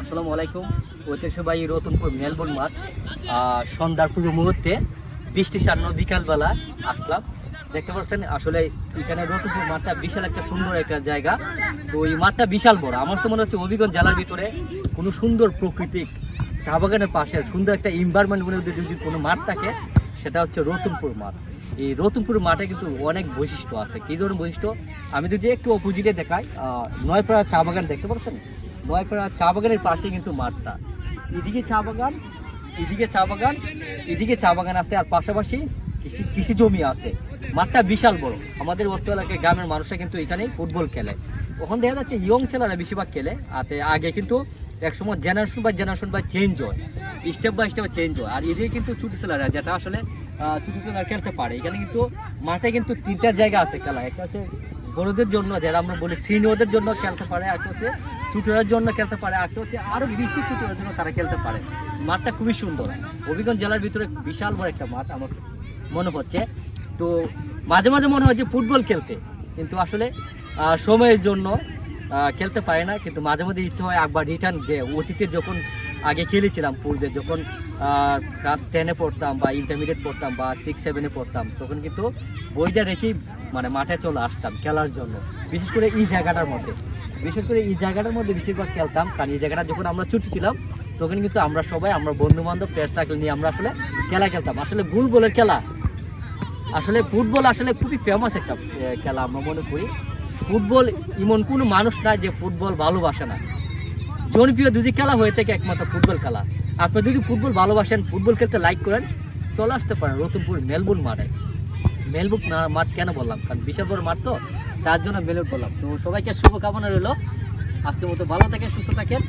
আসসালামু আলাইকুম। ঐতিহ্যবাহী রতনপুর মেলবোর্ন মাঠ সন্ধ্যার পূর্ব মুহূর্তে বৃষ্টি সান্ন বিকালবেলা আসলাম। দেখতে পাচ্ছেন, আসলে এখানে রতনপুর মাঠটা বিশাল একটা সুন্দর একটা জায়গা। তো এই মাঠটা বিশাল বড়। আমার তো মনে হচ্ছে অভিজ্ঞান জেলার ভিতরে কোনো সুন্দর প্রকৃতিক চা বাগানের পাশে সুন্দর একটা এনভায়রনমেন্ট মধ্যে যদি কোনো মাঠ থাকে, সেটা হচ্ছে রতনপুর মাঠ। এই রতনপুর মাঠে কিন্তু অনেক বৈশিষ্ট্য আছে। কী ধরনের বৈশিষ্ট্য? আমি যদি একটু অপোজিটে দেখাই নয়পাড়া চা বাগান দেখতে পাচ্ছেন? নয়পাড়া চা বাগানের পাশে কিন্তু মাঠটা। এদিকে চা বাগান, এদিকে চা বাগান, এদিকে চা বাগান আছে আর পাশাপাশি কৃষি কৃষি জমি আছে। মাঠটা বিশাল বড়। আমাদের অর্থ এলাকায় গ্রামের মানুষরা কিন্তু এখানেই ফুটবল খেলে। ওখানে দেখা যাচ্ছে ইয়ং ছেলেরা বেশিরভাগ খেলে আর আগে কিন্তু একসময় generation by generation by change হয়। স্টেপ বাই স্টেপ চেঞ্জ হয়। আর এদিকে কিন্তু ছোটো ছেলেরা যেটা আসলে আহ, ছোটো ছেলেরা খেলতে পারে। এখানে কিন্তু মাঠে কিন্তু তিনটা জায়গা আছে খেলা। একটা হচ্ছে বড়দের জন্য যারা আমরা বলি সিনিয়রদের জন্য খেলতে পারে একটা হচ্ছে ছোটদের জন্য খেলতে পারে একটা হচ্ছে আরও বেশি ছোটদের জন্য তারা খেলতে পারে। মাঠটা খুবই সুন্দর। হবিগঞ্জ জেলার ভিতরে বিশাল বড় একটা মাঠ আমার মনে হচ্ছে তো মাঝে মাঝে মনে হয় যে ফুটবল খেলতে কিন্তু আসলে সময়ের জন্য খেলতে পারে না। কিন্তু মাঝে মাঝে ইচ্ছে হয় একবার রিটার্ন যে অতীতে যখন আগে খেলেছিলাম পূর্বে যখন ক্লাস টেনে পড়তাম বা ইন্টারমিডিয়েট পড়তাম বা সিক্স সেভেনে পড়তাম, তখন কিন্তু বইটা রেখেই মানে মাঠে চলে আসতাম খেলার জন্য। বিশেষ করে এই জায়গাটার মধ্যে। বিশেষ করে এই জায়গাটার মধ্যে বেশিরভাগ খেলতাম, কারণ এই জায়গাটা যখন আমরা ছোট ছিলাম, তখন কিন্তু আমরা সবাই, আমরা বন্ধু বান্ধব প্লেয়ার সার্কেল নিয়ে আমরা আসলে খেলা খেলতাম। আসলে ভুল বলের খেলা। আসলে ফুটবল আসলে খুবই ফেমাস একটা খেলা আমরা মনে করি। ফুটবল এমন কোনো মানুষ নাই যে ফুটবল ভালোবাসে না। জনপ্রিয় যদি খেলা হয়ে থাকে একমাত্র ফুটবল খেলা। আপনি যদি ফুটবল ভালোবাসেন, ফুটবল খেলতে লাইক করেন, চলে আসতে পারেন রতনপুর মেলবোর্ন মাঠে। মেলবোর্ন মাঠ কেন বললাম? কারণ বিশাল বড় মাঠ তো, তার জন্য মেলবোর্ন বললাম। তো সবাইকে শুভকামনা রইল। আজকের মতো ভালো থাকেন, সুস্থ থাকেন।